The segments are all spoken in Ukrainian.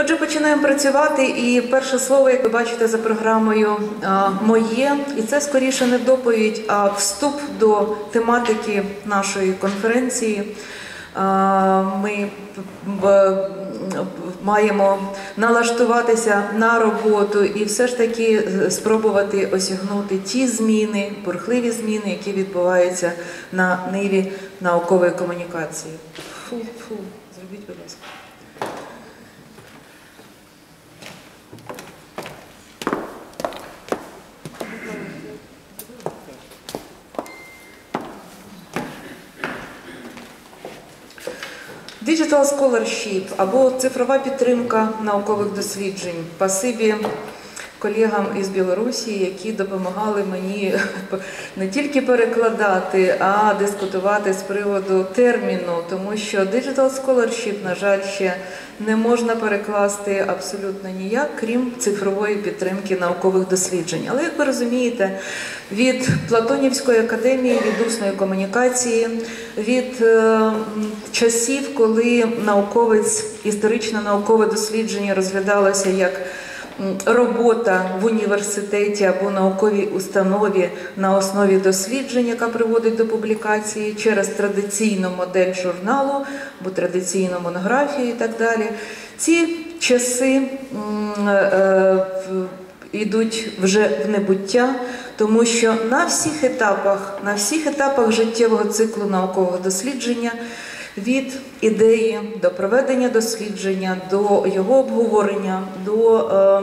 Отже, починаємо працювати, і перше слово, як ви бачите за програмою, моє, і це скоріше не доповідь, а вступ до тематики нашої конференції. Ми маємо налаштуватися на роботу і все ж таки спробувати осягнути ті зміни, бурхливі зміни, які відбуваються на ниві наукової комунікації. Фу, фу, зробіть, будь ласка. Digital Scholarship або цифрова підтримка наукових досліджень. Пасибі колегам із Білорусі, які допомагали мені не тільки перекладати, а дискутувати з приводу терміну, тому що Digital Scholarship, на жаль, ще не можна перекласти абсолютно ніяк, крім цифрової підтримки наукових досліджень. Але як ви розумієте, від Платонівської академії, від усної комунікації, від е, часів, коли науковець, історичне наукове дослідження розглядалося як робота в університеті або науковій установі на основі досліджень, яка приводить до публікації через традиційну модель журналу або традиційну монографію і так далі. Ці часи е, в- йдуть вже в небуття, тому що на всіх етапах, на всіх етапах життєвого циклу наукового дослідження. Від ідеї до проведення дослідження, до його обговорення, до е,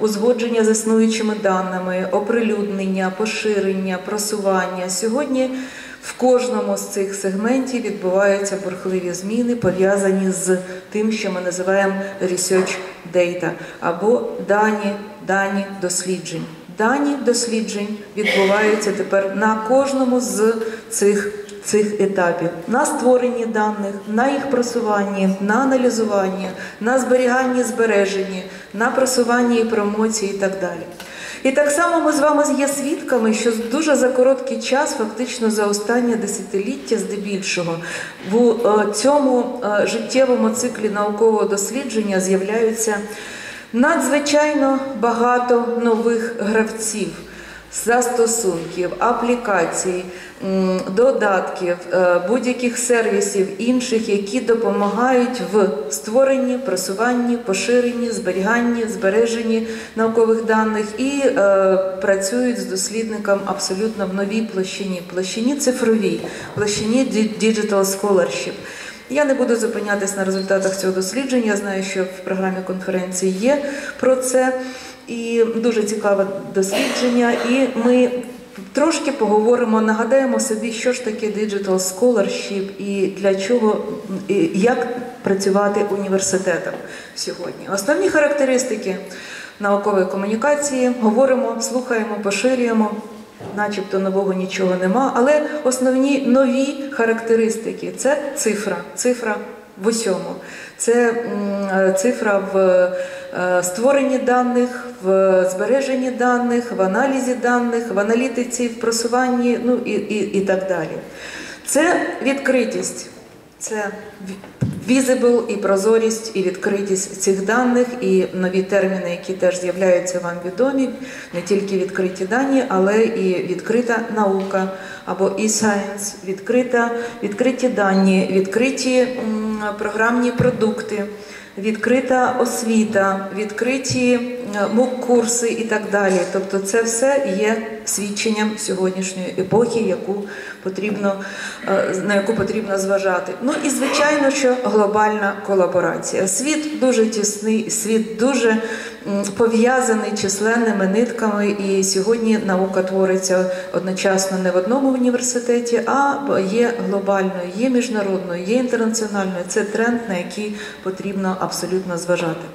узгодження з існуючими даними, оприлюднення, поширення, просування. Сьогодні в кожному з цих сегментів відбуваються бурхливі зміни, пов'язані з тим, що ми називаємо research data або дані, дані досліджень. Дані досліджень відбуваються тепер на кожному з цих цих етапів на створенні даних, на їх просуванні, на аналізуванні, на зберіганні, збереженні, на просуванні і промоції і так далі. І так само ми з вами є свідками, що дуже за короткий час, фактично за останнє десятиліття, здебільшого, в е, цьому е, життєвому циклі наукового дослідження з'являються надзвичайно багато нових гравців застосунків, аплікацій, додатків, е, будь-яких сервісів інших, які допомагають в створенні, просуванні, поширенні, зберіганні, збереженні наукових даних і е, працюють з дослідником абсолютно в новій площині, площині цифровій, площині Digital Scholarship. Я не буду зупинятись на результатах цього дослідження. Я знаю, що в програмі конференції є про це. І дуже цікаве дослідження. І ми трошки поговоримо, нагадаємо собі, що ж таке Digital Scholarship і для чого, і як працювати університетам сьогодні. Основні характеристики наукової комунікації говоримо, слухаємо, поширюємо. Начебто нового нічого нема, але основні нові характеристики це цифра, цифра в усьому. Це цифра в е, створенні даних, в збереженні даних, в аналізі даних, в аналітиці, в просуванні, ну і, і, і так далі. Це відкритість, це візибл і прозорість, і відкритість цих даних, і нові терміни, які теж з'являються вам відомі, не тільки відкриті дані, але і відкрита наука або e-science, відкрита, відкриті дані, відкриті програмні продукти. Відкрита освіта, відкриті мук-курси і так далі. Тобто, це все є свідченням сьогоднішньої епохи, яку потрібно е, на яку потрібно зважати. Ну і звичайно, що глобальна колаборація. Світ дуже тісний, світ дуже пов'язаний численними нитками, і сьогодні наука твориться одночасно не в одному університеті, а є глобальною, є міжнародною, є інтернаціональною. Це тренд, на який потрібно абсолютно зважати.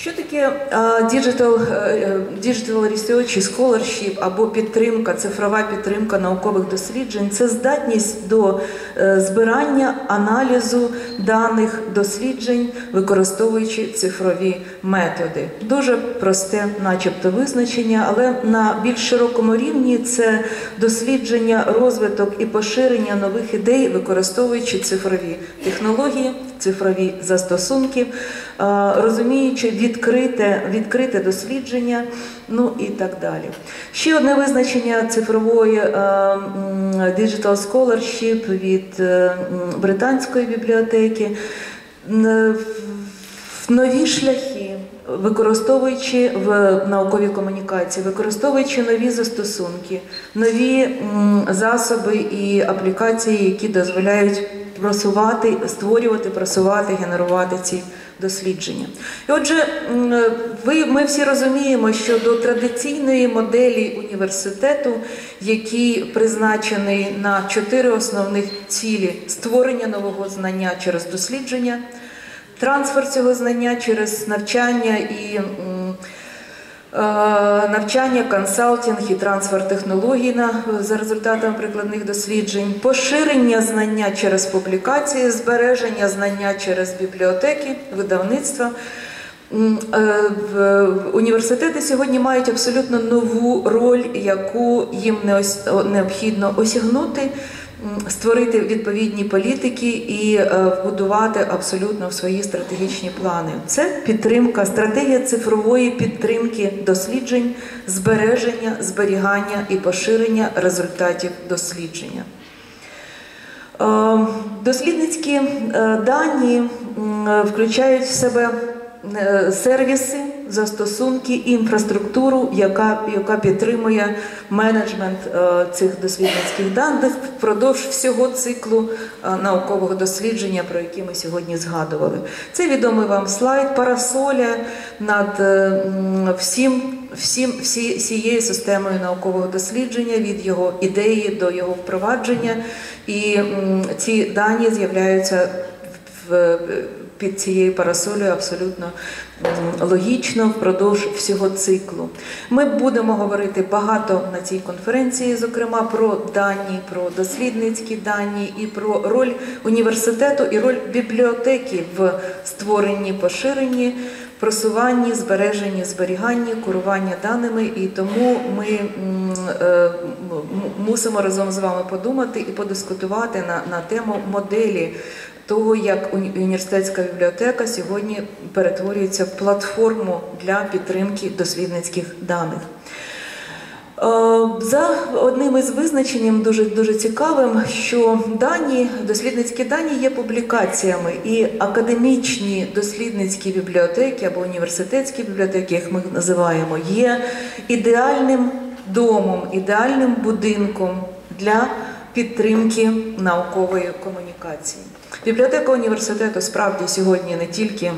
Що таке а, digital, е, digital research і scholarship або підтримка, цифрова підтримка наукових досліджень? Це здатність до е, збирання аналізу даних досліджень, використовуючи цифрові методи. Дуже просте, начебто, визначення, але на більш широкому рівні це дослідження, розвиток і поширення нових ідей, використовуючи цифрові технології, цифрові застосунки, е, розуміючи відкрите, відкрите дослідження, ну і так далі. Ще одне визначення цифрової е, Digital Scholarship від е, британської бібліотеки. Нові шляхи, використовуючи в науковій комунікації, використовуючи нові застосунки, нові засоби і аплікації, які дозволяють просувати, створювати, просувати, генерувати ці дослідження. І отже, ви, ми всі розуміємо, що до традиційної моделі університету, який призначений на чотири основних цілі створення нового знання через дослідження, трансфер цього знання через навчання і навчання, консалтинг і трансфер технологій за результатами прикладних досліджень, поширення знання через публікації, збереження знання через бібліотеки, видавництва. Е, Університети сьогодні мають абсолютно нову роль, яку їм необхідно осягнути, створити відповідні політики і е, вбудувати абсолютно в свої стратегічні плани. Це підтримка, стратегія цифрової підтримки досліджень, збереження, зберігання і поширення результатів дослідження. Е, Дослідницькі е, дані включають в себе сервіси, застосунки, інфраструктуру, яка, яка підтримує менеджмент е, цих дослідницьких даних впродовж всього циклу е, наукового дослідження, про який ми сьогодні згадували. Це відомий вам слайд, парасоля над е, всім, всім, всі, всією системою наукового дослідження від його ідеї до його впровадження. І ці дані з'являються в, під цією парасолею абсолютно логічно впродовж всього циклу. Ми будемо говорити багато на цій конференції, зокрема про дані, про дослідницькі дані і про роль університету і роль бібліотеки в створенні, поширенні. Просуванні, збереженні, зберіганні, керуванні даними, і тому ми е, мусимо разом з вами подумати і подискутувати на, на тему моделі того, як університетська бібліотека сьогодні перетворюється в платформу для підтримки дослідницьких даних. Е, За одним із визначенням дуже дуже цікавим, що дані, дослідницькі дані є публікаціями, і академічні дослідницькі бібліотеки або університетські бібліотеки, як ми їх називаємо, є ідеальним домом, ідеальним будинком для підтримки наукової комунікації. Бібліотека університету справді сьогодні не тільки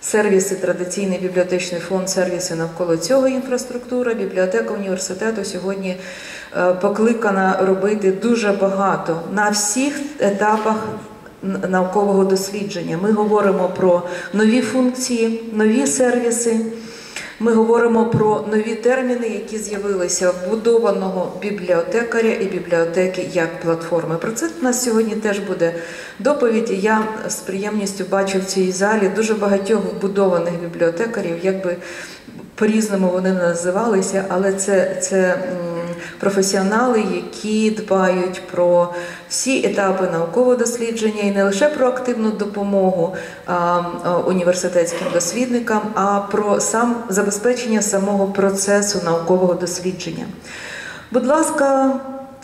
сервіси, традиційний бібліотечний фонд, сервіси навколо цього інфраструктура. Бібліотека університету сьогодні е, покликана робити дуже багато на всіх етапах наукового дослідження. Ми говоримо про нові функції, нові сервіси. Ми говоримо про нові терміни, які з'явилися вбудованого бібліотекаря і бібліотеки як платформи. Про це у нас сьогодні теж буде доповідь. Я з приємністю бачу в цій залі дуже багатьох вбудованих бібліотекарів, якби по-різному вони називалися, але це, це професіонали, які дбають про всі етапи наукового дослідження і не лише про активну допомогу а, університетським дослідникам, а про сам забезпечення самого процесу наукового дослідження. Будь ласка,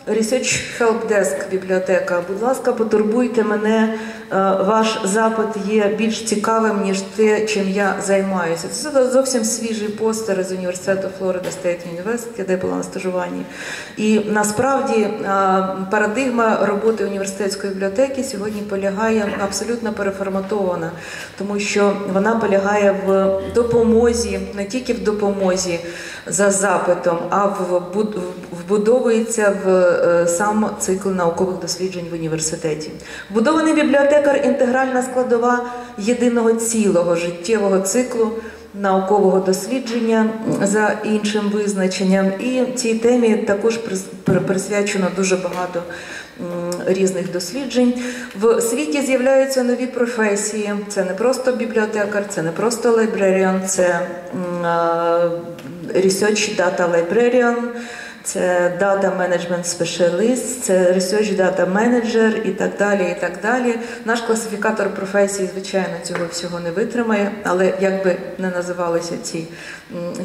Research Help Desk бібліотека. Будь ласка, потурбуйте мене. Е, Ваш запит є більш цікавим, ніж те, чим я займаюся. Це зовсім свіжий постер з університету Florida State University, де була на стажуванні. І насправді е, парадигма роботи університетської бібліотеки сьогодні полягає абсолютно переформатована, тому що вона полягає в допомозі, не тільки в допомозі за запитом, а в вбудовується в е, сам цикл наукових досліджень в університеті. Вбудований бібліотекар інтегральна складова єдиного цілого життєвого циклу наукового дослідження за іншим визначенням. І цій темі також прис- присвячено дуже багато різних досліджень. В світі з'являються нові професії. Це не просто бібліотекар, це не просто лайбреріан, це research data librarian, це Data Management спеціаліст, це Research Data Manager і так далі. і так далі. Наш класифікатор професій, звичайно, цього всього не витримає, але як би не називалися ці,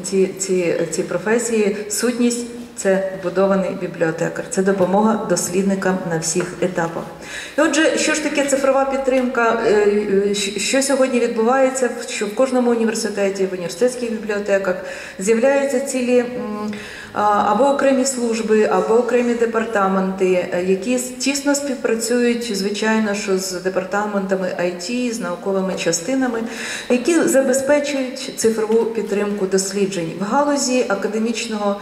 ці, ці, ці професії, сутність. Це вбудований бібліотекар, це допомога дослідникам на всіх етапах. І отже, що ж таке цифрова підтримка? Е, е, Що сьогодні відбувається? Що в кожному університеті, в університетських бібліотеках з'являються цілі або окремі служби, або окремі департаменти, е, які тісно співпрацюють, звичайно, що з департаментами IT, з науковими частинами, які забезпечують цифрову підтримку досліджень в галузі академічного.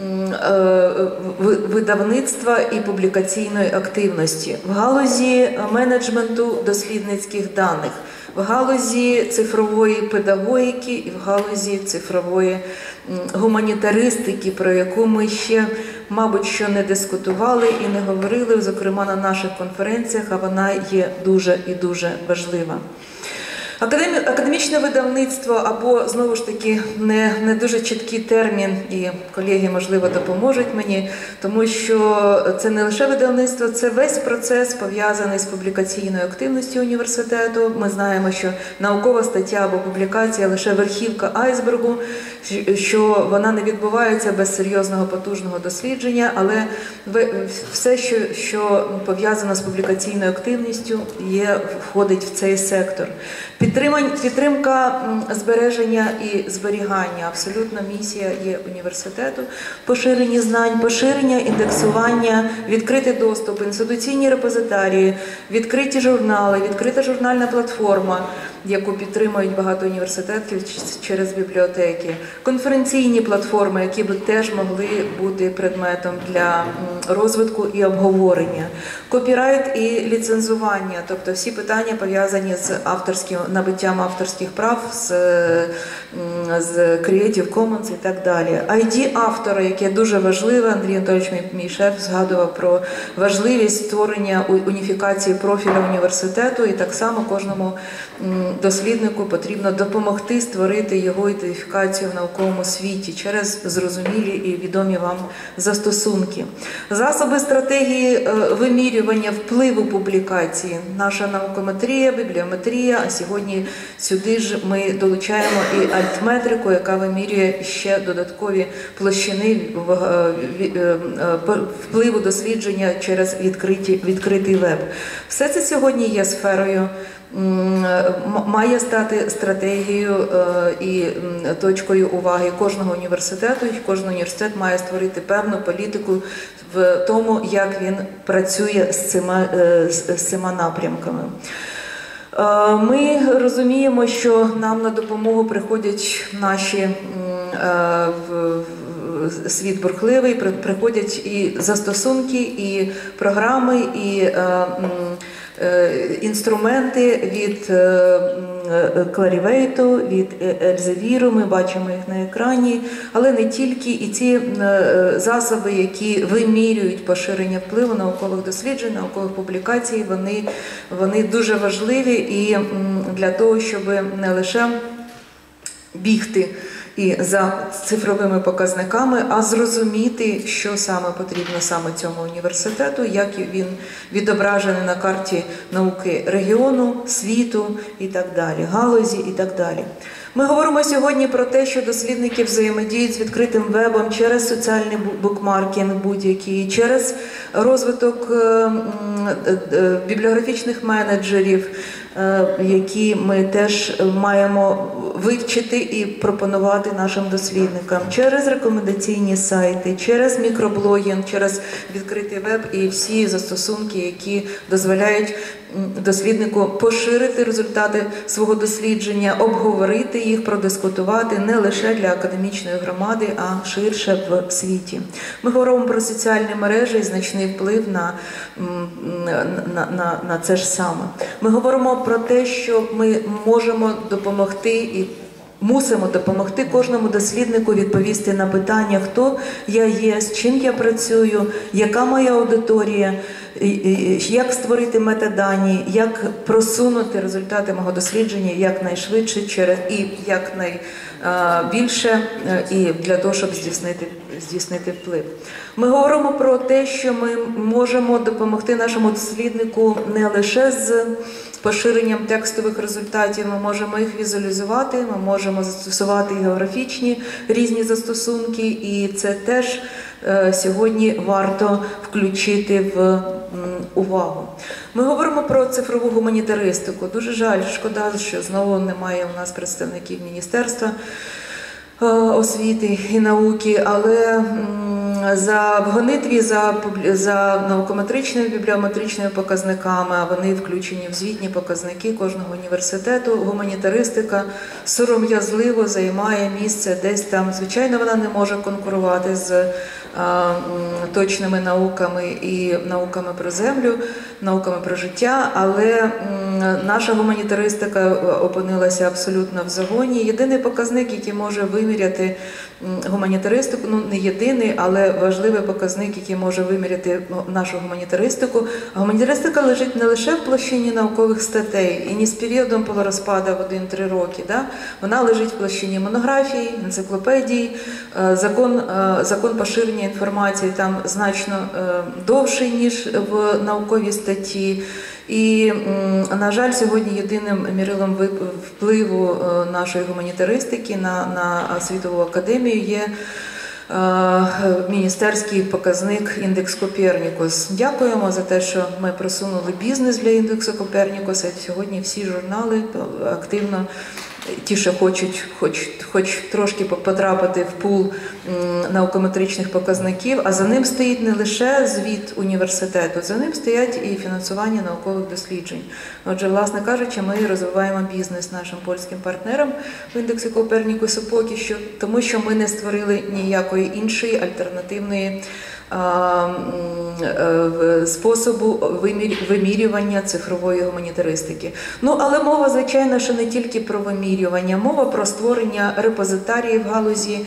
Е, ви- видавництва і публікаційної активності в галузі менеджменту дослідницьких даних, в галузі цифрової педагогіки і в галузі цифрової гуманітаристики, про яку ми ще, мабуть, що не дискутували і не говорили, зокрема на наших конференціях, а вона є дуже і дуже важлива. Академі- Академічне видавництво або знову ж таки не, не дуже чіткий термін, і колеги, можливо, допоможуть мені, тому що це не лише видавництво, це весь процес пов'язаний з публікаційною активністю університету. Ми знаємо, що наукова стаття або публікація лише верхівка айсбергу, що вона не відбувається без серйозного потужного дослідження, але все, що, що пов'язано з публікаційною активністю, є входить в цей сектор. Підтримка збереження і зберігання абсолютна місія є університету. Поширення знань, поширення, індексування, відкритий доступ, інституційні репозитарії, відкриті журнали, відкрита журнальна платформа, яку підтримують багато університетів через бібліотеки, конференційні платформи, які би теж могли бути предметом для розвитку і обговорення, копірайт і ліцензування, тобто всі питання пов'язані з авторським набиттям авторських прав, з, з Creative Commons і так далі. ID автора, яке дуже важливе, Андрій Анатолійович, мій, шеф, згадував про важливість створення уніфікації профіля університету, і так само кожному досліднику потрібно допомогти створити його ідентифікацію в науковому світі через зрозумілі і відомі вам застосунки. Засоби стратегії е, вимірювання впливу публікації, наша наукометрія, бібліометрія. А сьогодні сюди ж ми долучаємо і альтметрику, яка вимірює ще додаткові площини е, е, впливу дослідження через відкриті, відкритий веб. Все це сьогодні є сферою. Має стати стратегією е, і точкою уваги кожного університету, і кожен університет має створити певну політику в тому, як він працює з цими, е, з цими напрямками. Е, Ми розуміємо, що нам на допомогу приходять наші в- світ бурхливий, при- приходять і застосунки, і програми, і інструменти від е, е, Clarivate, від Elsevier, ми бачимо їх на екрані, але не тільки і ці е, засоби, які вимірюють поширення впливу наукових досліджень, наукових публікацій, вони, вони дуже важливі і для того, щоб не лише бігти і за цифровими показниками, а зрозуміти, що саме потрібно саме цьому університету, як він відображений на карті науки регіону, світу і так далі, галузі і так далі. Ми говоримо сьогодні про те, що дослідники взаємодіють з відкритим вебом через соціальний букмаркінг будь-який, через розвиток е, е, е, бібліографічних менеджерів, які ми теж маємо вивчити і пропонувати нашим дослідникам через рекомендаційні сайти, через мікроблогінг, через відкритий веб і всі застосунки, які дозволяють досліднику поширити результати свого дослідження, обговорити їх, продискутувати не лише для академічної громади, а ширше в світі. Ми говоримо про соціальні мережі і значний вплив на, на, на, на це ж саме. Ми говоримо про те, що ми можемо допомогти і Мусимо допомогти кожному досліднику відповісти на питання, хто я є, з чим я працюю, яка моя аудиторія, як створити метадані, як просунути результати мого дослідження якнайшвидше через і якнайбільше, е, і для того, щоб здійснити, здійснити вплив. Ми говоримо про те, що ми можемо допомогти нашому досліднику не лише з поширенням текстових результатів, ми можемо їх візуалізувати, ми можемо застосувати географічні різні застосунки, і це теж е, сьогодні варто включити в увагу. Ми говоримо про цифрову гуманітаристику. Дуже жаль, шкода, що знову немає у нас представників міністерства е, освіти і науки, але за в гонитві за, за наукометричними бібліометричними показниками, вони включені в звітні показники кожного університету. Гуманітаристика сором'язливо займає місце десь там. Звичайно, вона не може конкурувати з точними науками і науками про землю, науками про життя, але наша гуманітаристика е, опинилася абсолютно в загоні. Єдиний показник, який може виміряти гуманітаристику, ну не єдиний, але важливий показник, який може виміряти нашу гуманітаристику. Гуманітаристика лежить не лише в площині наукових статей і не з періодом полурозпада в 1-3 роки. Да? Вона лежить в площині монографій, енциклопедій, Е, закон, е, закон поширення інформації там значно е, довший, ніж в науковій статті. І, на жаль, сьогодні єдиним мірилом впливу е, нашої гуманітаристики на, на світову академію є е, міністерський показник індекс Копернікус. Дякуємо за те, що ми просунули бізнес для індексу Копернікуса. Сьогодні всі журнали активно. Ті, що хочуть, хоч, хоч трошки потрапити в пул наукометричних показників, а за ним стоїть не лише звіт університету, за ним стоять і фінансування наукових досліджень. Отже, власне кажучи, ми розвиваємо бізнес нашим польським партнерам в індексі Копернікуса поки що, тому що ми не створили ніякої іншої альтернативної способу вимір- вимірювання цифрової гуманітаристики. Ну але мова, звичайно, що не тільки про вимірювання, мова про створення репозитарії в галузі е,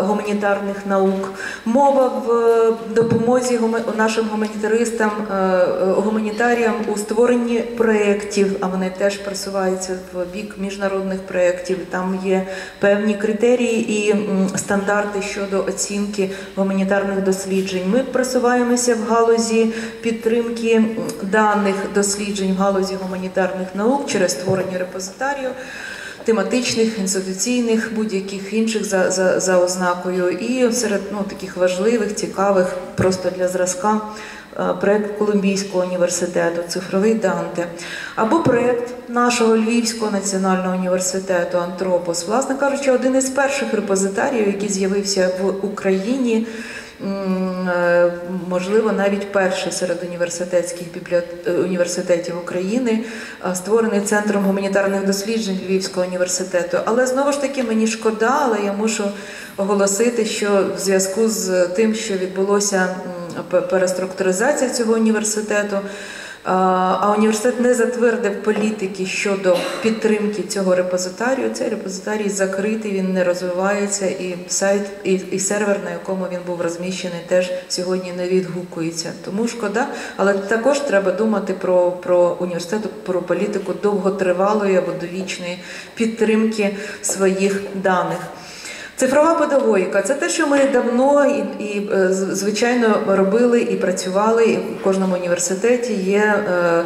гуманітарних наук, мова в допомозі нашим гуманітаристам, е, е, гуманітаріям у створенні проєктів, а вони теж просуваються в бік міжнародних проєктів. Там є певні критерії і стандарти щодо оцінки гуманітарних досліджень. Ми просуваємося в галузі підтримки даних досліджень в галузі гуманітарних наук через створення репозитарію. Тематичних, інституційних, будь-яких інших за, за, за ознакою, і серед ну, таких важливих, цікавих, просто для зразка е, проект Колумбійського університету Цифровий Данте, або проект нашого Львівського національного університету Антропос. Власне кажучи, один із перших репозитаріїв, який з'явився в Україні. Е, Можливо, навіть перший серед університетських е, університетів України, е, створений центром гуманітарних досліджень Львівського університету. Але знову ж таки мені шкода, але я мушу оголосити, що в зв'язку з тим, що відбулося переструктуризація цього університету. А а університет не затвердив політики щодо підтримки цього репозитарію. Цей репозитарій закритий, він не розвивається, і сайт, і, і сервер, на якому він був розміщений, теж сьогодні не відгукується. Тому шкода, але також треба думати про, про університет, про політику довготривалої або довічної підтримки своїх даних. Цифрова педагогіка це те, що ми давно і, і е, звичайно робили і працювали. І в кожному університеті є е,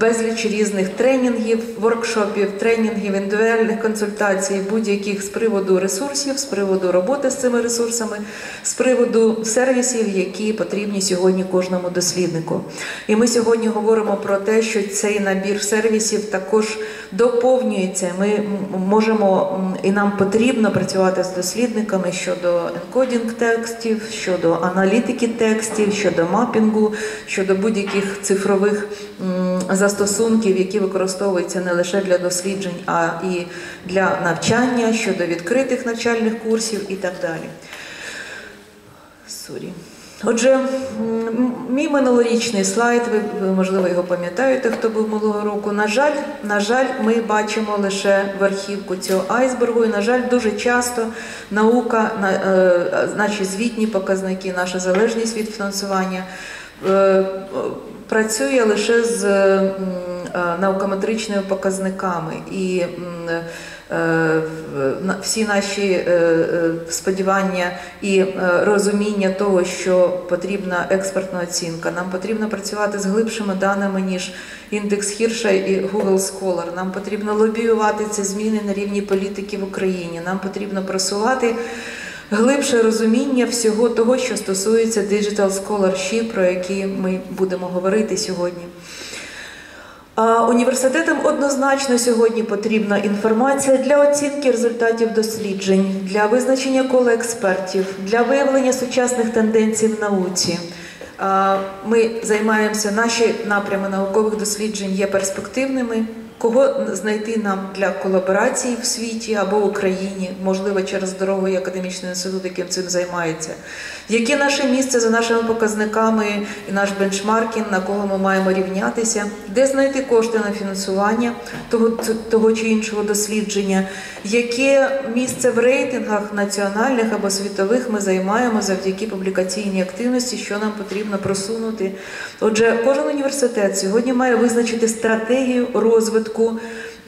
безліч різних тренінгів, воркшопів, тренінгів, індивідуальних консультацій, будь-яких з приводу ресурсів, з приводу роботи з цими ресурсами, з приводу сервісів, які потрібні сьогодні кожному досліднику. І ми сьогодні говоримо про те, що цей набір сервісів також доповнюється. Ми можемо і нам потрібно працювати з дослідниками щодо енкодінг текстів, щодо аналітики текстів, щодо мапінгу, щодо будь-яких цифрових застосунків, які використовуються не лише для досліджень, а і для навчання, щодо відкритих навчальних курсів і так далі. Сорі. Отже, мій минулорічний слайд, ви, можливо його пам'ятаєте, хто був минулого року. На жаль, на жаль, ми бачимо лише верхівку цього айсбергу. І, на жаль, дуже часто наука, на- е, наші звітні показники, наша залежність від фінансування працює лише з е, наукометричними показниками. І е, всі наші е, е, сподівання і е, розуміння того, що потрібна експертна оцінка. Нам потрібно працювати з глибшими даними, ніж індекс Хірша і Google Scholar. Нам потрібно лобіювати ці зміни на рівні політики в Україні. Нам потрібно просувати. Глибше розуміння всього того, що стосується Digital Scholarship, про який ми будемо говорити сьогодні. Університетам однозначно сьогодні потрібна інформація для оцінки результатів досліджень, для визначення кола експертів, для виявлення сучасних тенденцій в науці. Ми займаємося, наші напрями наукових досліджень є перспективними. Кого знайти нам для колаборації в світі або в Україні, можливо, через дорогу академічний інститут, яким цим займається. Яке наше місце за нашими показниками і наш бенчмаркінг, на кого ми маємо рівнятися, де знайти кошти на фінансування того, того чи іншого дослідження, яке місце в рейтингах національних або світових ми займаємо завдяки публікаційній активності, що нам потрібно просунути. Отже, кожен університет сьогодні має визначити стратегію розвитку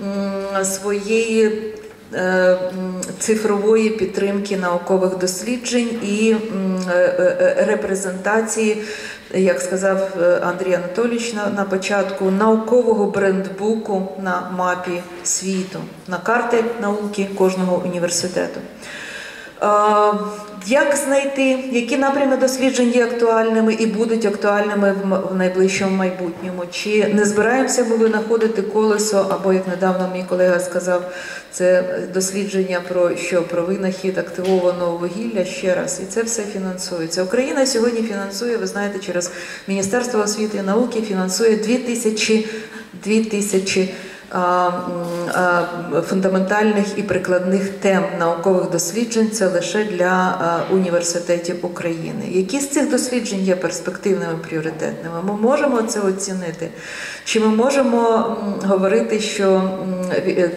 м, своєї е, цифрової підтримки наукових досліджень і е, е, репрезентації, як сказав Андрій Анатолійович на, на початку, наукового брендбуку на мапі світу, на карти науки кожного університету. Як знайти, які напрями досліджень є актуальними і будуть актуальними в найближчому майбутньому? Чи не збираємося ми винаходити колесо, або як недавно мій колега сказав, це дослідження про що про винахід активованого вугілля ще раз, і це все фінансується. Україна сьогодні фінансує, ви знаєте, через Міністерство освіти і науки фінансує 2000 2000 а, м, а, фундаментальних і прикладних тем наукових досліджень це лише для університетів України. Які з цих досліджень є перспективними пріоритетними? Ми можемо це оцінити? Чи ми можемо говорити, що е,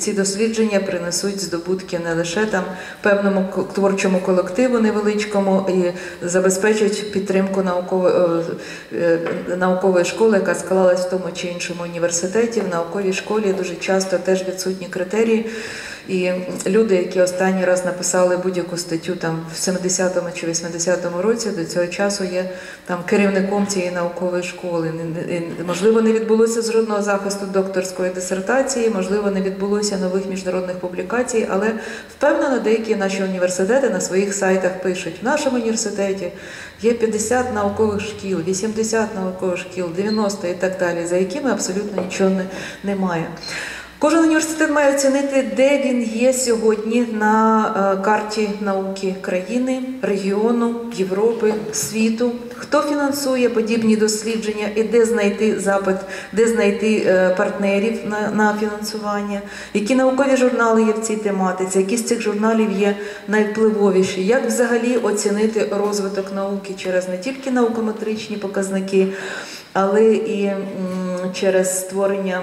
ці, дослідження принесуть здобутки не лише там певному творчому колективу невеличкому і забезпечать підтримку наукової, е, е, наукової школи, яка склалась в тому чи іншому університеті. В науковій школі дуже часто теж відсутні критерії. І люди, які останній раз написали будь-яку статтю там в 70-му чи 80-му році, до цього часу є там керівником цієї наукової школи. Можливо, не відбулося жодного захисту докторської дисертації, можливо, не відбулося нових міжнародних публікацій, але впевнено, деякі наші університети на своїх сайтах пишуть: в нашому університеті є 50 наукових шкіл, 80 наукових шкіл, 90 і так далі, за якими абсолютно нічого не, немає. Кожен університет має оцінити, де він є сьогодні на е, карті науки країни, регіону, Європи, світу. Хто фінансує подібні дослідження і де знайти запит, де знайти е, партнерів на, на фінансування, які наукові журнали є в цій тематиці, які з цих журналів є найвпливовіші, як взагалі оцінити розвиток науки через не тільки наукометричні показники, але і через створення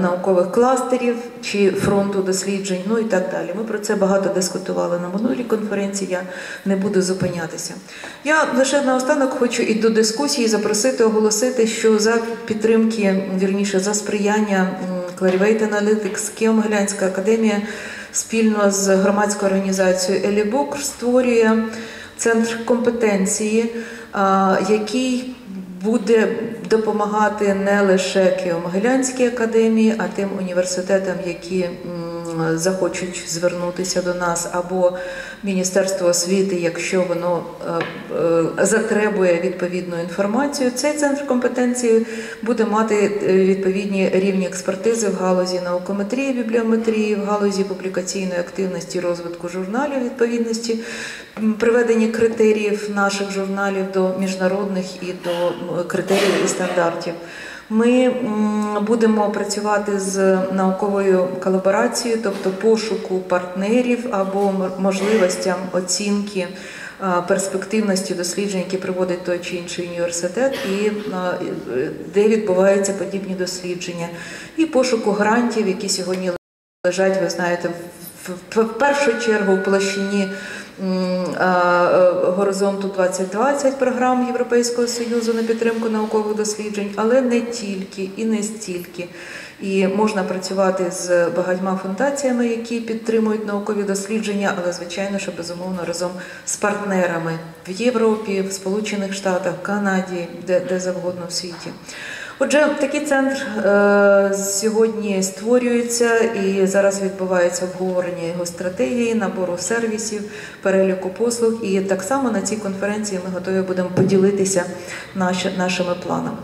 наукових кластерів чи фронту досліджень, ну і так далі. Ми про це багато дискутували на минулій конференції. Я не буду зупинятися. Я лише наостанок хочу і до дискусії запросити оголосити, що за підтримки, вірніше за сприяння Clarivate Analytics Києво-Могилянська академія спільно з громадською організацією Елібук створює центр компетенції, який буде допомагати не лише Києво-Могилянській академії, а тим університетам, які захочуть звернутися до нас, або Міністерство освіти, якщо воно е, е, затребує відповідну інформацію. Цей центр компетенції буде мати е, відповідні рівні експертизи в галузі наукометрії, бібліометрії, в галузі публікаційної активності, розвитку журналів відповідності, приведення критеріїв наших журналів до міжнародних і до критеріїв і стандартів. Ми будемо працювати з науковою колаборацією, тобто пошуку партнерів або можливостям оцінки перспективності досліджень, які проводить той чи інший університет, і де відбуваються подібні дослідження, і пошуку грантів, які сьогодні лежать, ви знаєте, в, першу чергу в площині горизонту 2020 програм Європейського союзу на підтримку наукових досліджень, але не тільки і не стільки. І можна працювати з багатьма фундаціями, які підтримують наукові дослідження, але звичайно, що безумовно разом з партнерами в Європі, в Сполучених Штатах, Канаді, де, де завгодно в світі. Отже, такий центр е, сьогодні створюється і зараз відбувається обговорення його стратегії, набору сервісів, переліку послуг. І так само на цій конференції ми готові будемо поділитися нашими планами.